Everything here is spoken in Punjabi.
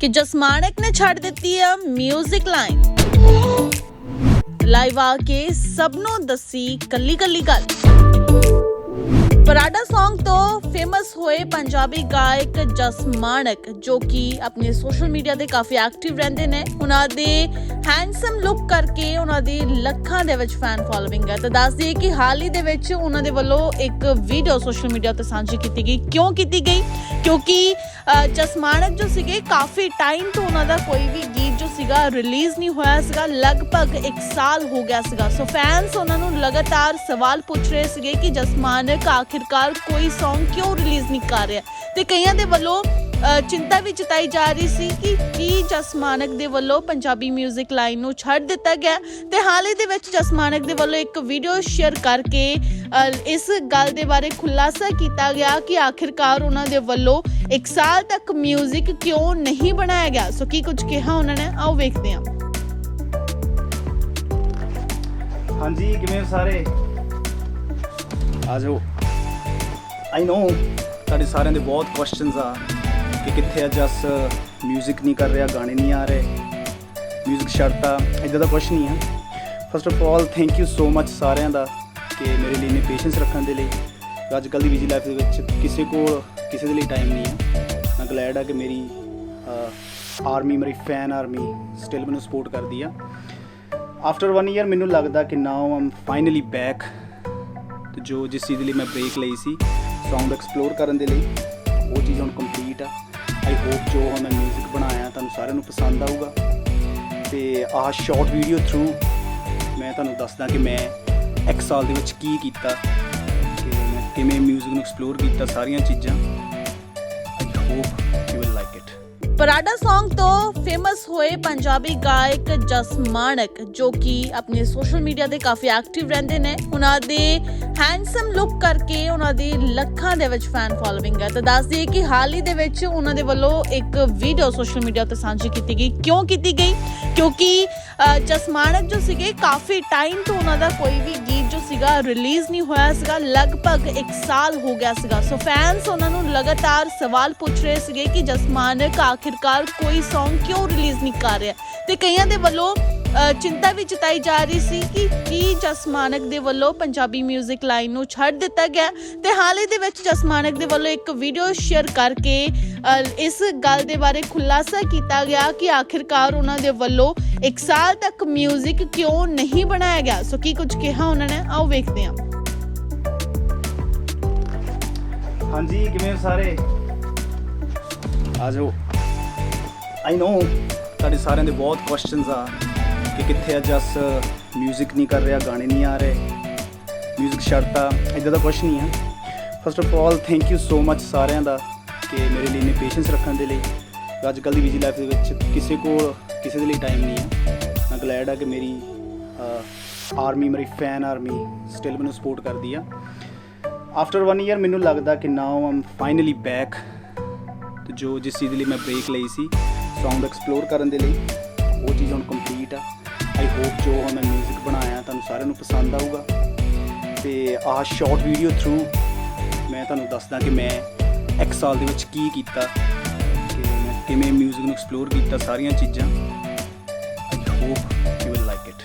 ਕਿ ਜਸਮਾਨਕ ਨੇ ਛੱਡ ਦਿੱਤੀ ਆ 뮤직 ਲਾਈਨ ਲਾਈਵ ਆ ਕੇ ਸਭ ਨੂੰ ਦੱਸੀ ਕੱਲੀ ਕੱਲੀ ਗੱਲ। ਪਰਾਡਾ Song ਤੋਂ ਫੇਮਸ ਹੋਏ ਪੰਜਾਬੀ ਗਾਇਕ ਜਸਮਾਨਕ ਜੋ ਕਿ ਆਪਣੇ ਸੋਸ਼ਲ ਮੀਡੀਆ ਤੇ ਕਾਫੀ ਐਕਟਿਵ ਰਹਿੰਦੇ ਨੇ। ਉਹਨਾਂ ਦੇ ਹੈਂਡਸਮ ਲੁੱਕ ਕਰਕੇ ਉਹਨਾਂ ਦੀ ਲੱਖਾਂ ਦੇ ਵਿੱਚ ਫੈਨ ਫਾਲੋਇੰਗ ਹੈ। ਤਾਂ ਦੱਸ ਦਈਏ ਕਿ ਹਾਲ ਹੀ ਦੇ ਵਿੱਚ ਉਹਨਾਂ ਦੇ ਵੱਲੋਂ ਇੱਕ ਵੀਡੀਓ ਸੋਸ਼ਲ ਮੀਡੀਆ ਤੇ ਸਾਂਝੀ ਕੀਤੀ ਗਈ। ਕਿਉਂ ਕੀਤੀ ਗਈ? ਕਿਉਂਕਿ ਜਸਮਾਨਕ ਜੋ ਸੀਗੇ, ਕਾਫੀ ਟਾਈਮ ਤੋਂ ਉਹਨਾਂ ਦਾ ਕੋਈ ਵੀ ਗੀਤ ਸੀਗਾ ਰਿਲੀਜ਼ ਨਹੀਂ ਹੋਇਆ ਸੀਗਾ, ਲਗਭਗ 1 ਸਾਲ ਹੋ ਗਿਆ ਸੀਗਾ। ਸੋ ਫੈਨਸ ਉਹਨਾਂ ਨੂੰ ਲਗਾਤਾਰ ਸਵਾਲ ਪੁੱਛ ਰਹੇ ਸੀਗੇ ਕਿ ਜਸਮਾਨਕ ਆਖਿਰਕਾਰ ਕੋਈ Song ਕਿਉਂ ਰਿਲੀਜ਼ ਨਹੀਂ ਕਰ ਰਿਹਾ? ਤੇ ਕਈਆਂ ਦੇ ਵੱਲੋਂ ਚਿੰਤਾ ਵੀ ਜਤਾਈ ਜਾ ਰਹੀ ਸੀ ਕਿ ਕੀ ਜਸਮਾਨਕ ਦੇ ਵੱਲੋਂ ਪੰਜਾਬੀ 뮤직 ਲਾਈਨ ਨੂੰ ਛੱਡ ਦਿੱਤਾ ਗਿਆ। ਤੇ ਹਾਲ ਹੀ ਦੇ ਵਿੱਚ ਜਸਮਾਨਕ ਦੇ ਵੱਲੋਂ ਇੱਕ ਵੀਡੀਓ ਸ਼ੇਅਰ ਕਰਕੇ ਇਸ ਗੱਲ ਦੇ ਬਾਰੇ ਖੁਲਾਸਾ ਕੀਤਾ ਗਿਆ ਕਿ ਆਖਿਰਕਾਰ ਉਹਨਾਂ ਦੇ ਵੱਲੋਂ 1 ਸਾਲ ਤੱਕ 뮤직 ਕਿਉਂ ਨਹੀਂ ਬਣਾਇਆ ਗਿਆ ਸੋ ਕੀ ਕੁਝ ਕਿਹਾ ਉਹਨਾਂ ਨੇ ਆਓ ਵੇਖਦੇ ਹਾਂ ਹਾਂਜੀ ਕਿਵੇਂ ਹੋ ਸਾਰੇ ਆ ਜਾਓ ਆਈ ਨੋ ਤੁਹਾਡੇ ਸਾਰਿਆਂ ਦੇ ਬਹੁਤ ਕੁਐਸਚਨਸ ਆ ਕਿ ਕਿੱਥੇ ਆ ਜਸ 뮤직 ਨਹੀਂ ਕਰ ਰਿਹਾ ਗਾਣੇ ਨਹੀਂ ਆ ਰਹੇ 뮤직 ਛੱਡਤਾ ਇਦਾਂ ਦਾ ਕੁਝ ਨਹੀਂ ਆ first of all thank you so much ਸਾਰਿਆਂ ਦਾ ਕਿ ਮੇਰੇ ਲਈ ਨੇ ਪੇਸ਼ੈਂਸ ਰੱਖਣ ਦੇ ਲਈ ਅੱਜ ਕੱਲ੍ਹ ਦੀ ਬਿਜੀ ਲਾਈਫ ਦੇ ਵਿੱਚ ਕਿਸੇ ਕੋਲ ਕਿਸੇ ਦੇ ਲਈ ਟਾਈਮ ਨਹੀਂ ਹੈ। ਮੈਂ ਗਲੈਡ ਆ ਕਿ ਮੇਰੀ ਆਰਮੀ ਮੇਰੀ ਫੈਨ ਆਰਮੀ ਸਟਿਲ ਮੈਨੂੰ ਸਪੋਰਟ ਕਰਦੀ ਆ। ਆਫਟਰ 1 ਇਅਰ ਮੈਨੂੰ ਲੱਗਦਾ ਕਿ ਨਾਓ ਆਮ ਫਾਈਨਲੀ ਬੈਕ ਤੇ ਜੋ ਜਿਸ ਚੀਜ਼ ਲਈ ਮੈਂ ਬ੍ਰੇਕ ਲਈ ਸੀ ਸਾਊਂਡ ਐਕਸਪਲੋਰ ਕਰਨ ਦੇ ਲਈ, ਉਹ ਚੀਜ਼ ਹੁਣ ਕੰਪਲੀਟ ਆ। ਆਈ ਹੋਪ ਜੋ ਹੁਣ ਮੈਂ 뮤직 ਬਣਾਇਆ, ਤੁਹਾਨੂੰ ਸਾਰਿਆਂ ਨੂੰ ਪਸੰਦ ਆਊਗਾ। ਤੇ ਆਹ ਸ਼ਾਰਟ ਵੀਡੀਓ ਥਰੂ ਮੈਂ ਤੁਹਾਨੂੰ ਦੱਸਦਾ ਕਿ ਮੈਂ ਇੱਕ ਸਾਲ ਦੇ ਵਿੱਚ ਕੀ ਕੀਤਾ। ਕਿਵੇਂ 뮤직 ਨੂੰ ਐਕਸਪਲੋਰ ਕੀਤਾ ਸਾਰੀਆਂ ਚੀਜ਼ਾਂ। I hope you will like it Prada Song ਤੋਂ ਫੇਮਸ ਹੋਏ ਪੰਜਾਬੀ ਗਾਇਕ ਜਸਮਾਨਕ ਜੋ ਕਿ ਆਪਣੇ ਸੋਸ਼ਲ ਮੀਡੀਆ ਤੇ ਕਾਫੀ ਐਕਟਿਵ ਰਹਿੰਦੇ ਨੇ। ਉਹਨਾਂ ਦੇ ਹੈਂਡਸਮ ਲੁੱਕ ਕਰਕੇ ਉਹਨਾਂ ਦੀ ਲੱਖਾਂ ਦੇ ਵਿੱਚ ਫੈਨ ਫਾਲੋਇੰਗ ਹੈ। ਤਾਂ ਦੱਸ ਦਈਏ ਕਿ ਹਾਲ ਹੀ ਦੇ ਵਿੱਚ ਉਹਨਾਂ ਦੇ ਵੱਲੋਂ ਇੱਕ ਵੀਡੀਓ ਸੋਸ਼ਲ ਮੀਡੀਆ ਤੇ ਸਾਂਝੀ ਕੀਤੀ ਗਈ। ਕਿਉਂ ਕੀਤੀ ਗਈ? ਕਿਉਂਕਿ ਅ, ਜਸਮਾਨਕ ਜੋ ਸੀਗੇ ਕਾਫੀ ਟਾਈਮ ਤੋਂ ਉਹਨਾਂ ਦਾ ਕੋਈ ਵੀ ਗੀਤ ਸੀਗਾ ਰਿਲੀਜ਼ ਨਹੀਂ ਹੋਇਆ ਸੀਗਾ, ਲਗਭਗ 1 ਸਾਲ ਹੋ ਗਿਆ ਸੀਗਾ। ਸੋ ਫੈਨਸ ਉਹਨਾਂ ਨੂੰ ਲਗਾਤਾਰ ਸਵਾਲ ਪੁੱਛ ਰਹੇ ਸੀਗੇ ਕਿ ਜਸਮਾਨਕ ਆਖਿਰਕਾਰ ਕੋਈ Song ਕਿਉਂ ਰਿਲੀਜ਼ ਨਹੀਂ ਕਰ ਰਿਹਾ? ਤੇ ਕਈਆਂ ਦੇ ਵੱਲੋਂ ਚਿੰਤਾ ਵੀ ਜਤਾਈ ਜਾ ਰਹੀ ਸੀ ਕਿ ਕੀ ਜਸਮਾਨਕ ਦੇ ਵੱਲੋਂ ਪੰਜਾਬੀ 뮤직 ਲਾਈਨ ਨੂੰ ਛੱਡ ਦਿੱਤਾ ਗਿਆ ਤੇ ਹਾਲ ਹੀ ਦੇ ਵਿੱਚ ਜਸਮਾਨਕ ਦੇ ਵੱਲੋਂ ਇੱਕ ਵੀਡੀਓ ਸ਼ੇਅਰ ਕਰਕੇ ਅ, ਇਸ ਗੱਲ ਦੇ ਬਾਰੇ ਖੁਲਾਸਾ ਕੀਤਾ ਗਿਆ ਕਿ ਆਖਿਰਕਾਰ ਉਹਨਾਂ ਦੇ ਵੱਲੋਂ 1 ਸਾਲ ਤੱਕ 뮤직 ਕਿਉਂ ਨਹੀਂ ਬਣਾਇਆ ਗਿਆ ਸੋ ਕੀ ਕੁਝ ਕਿਹਾ ਉਹਨਾਂ ਨੇ ਆਓ ਵੇਖਦੇ ਹਾਂ ਹਾਂਜੀ ਕਿਵੇਂ ਹੋ ਸਾਰੇ ਆ ਜਾਓ ਆਈ ਨੋ ਤੁਹਾਡੇ ਸਾਰਿਆਂ ਦੇ ਬਹੁਤ ਕੁਐਸਚਨਸ ਆ ਕਿ ਕਿੱਥੇ ਆ ਜਸ 뮤직 ਨਹੀਂ ਕਰ ਰਿਹਾ ਗਾਣੇ ਨਹੀਂ ਆ ਰਹੇ 뮤직 ਛੱਡਤਾ ਇਦਾਂ ਦਾ ਕੁਝ ਨਹੀਂ ਆ first of all thank you so much ਸਾਰਿਆਂ ਦਾ ਕਿ ਮੇਰੇ ਲਈ ਨੇ ਪੇਸ਼ੈਂਸ ਰੱਖਣ ਦੇ ਲਈ ਅੱਜ ਕੱਲ੍ਹ ਦੀ ਬਿਜੀ ਲਾਈਫ ਦੇ ਵਿੱਚ ਕਿਸੇ ਕੋਲ ਕਿਸੇ ਦੇ ਲਈ ਟਾਈਮ ਨਹੀਂ ਹੈ ਮੈਂ ਗਲੈਡ ਆ ਕਿ ਮੇਰੀ ਆਰਮੀ ਮੇਰੀ ਫੈਨ ਆਰਮੀ ਸਟਿਲ ਮੈਨੂੰ ਸਪੋਰਟ ਕਰਦੀ ਆ ਆਫਟਰ 1 ਇਅਰ ਮੈਨੂੰ ਲੱਗਦਾ ਕਿ ਨਾਓ ਆਮ ਫਾਈਨਲੀ ਬੈਕ ਤੇ ਜੋ ਜਿਸ ਚੀਜ਼ ਦੇ ਲਈ ਮੈਂ ਬ੍ਰੇਕ ਲਈ ਸੀ ਸਾਊਂਡ ਐਕਸਪਲੋਰ ਕਰਨ ਦੇ ਲਈ ਉਹ ਚੀਜ਼ ਹੁਣ ਕੰਪਲੀਟ ਆ ਆਈ ਹੋਪ ਜੋ ਹੁਣ ਮੈਂ 뮤직 ਬਣਾਇਆ ਤੁਹਾਨੂੰ ਸਾਰਿਆਂ ਨੂੰ ਪਸੰਦ ਆਊਗਾ ਤੇ ਆਹ ਸ਼ਾਰਟ ਵੀਡੀਓ ਥਰੂ ਮੈਂ ਤੁਹਾਨੂੰ ਦੱਸਦਾ ਕਿ ਮੈਂ ਇੱਕ ਸਾਲ ਦੇ ਵਿੱਚ ਕੀ ਕੀਤਾ ਕਿ ਮੈਂ ਕਿਵੇਂ 뮤직 ਨੂੰ ਐਕਸਪਲੋਰ ਕੀਤਾ ਸਾਰੀਆਂ ਚੀਜ਼ਾਂ I hope you will like it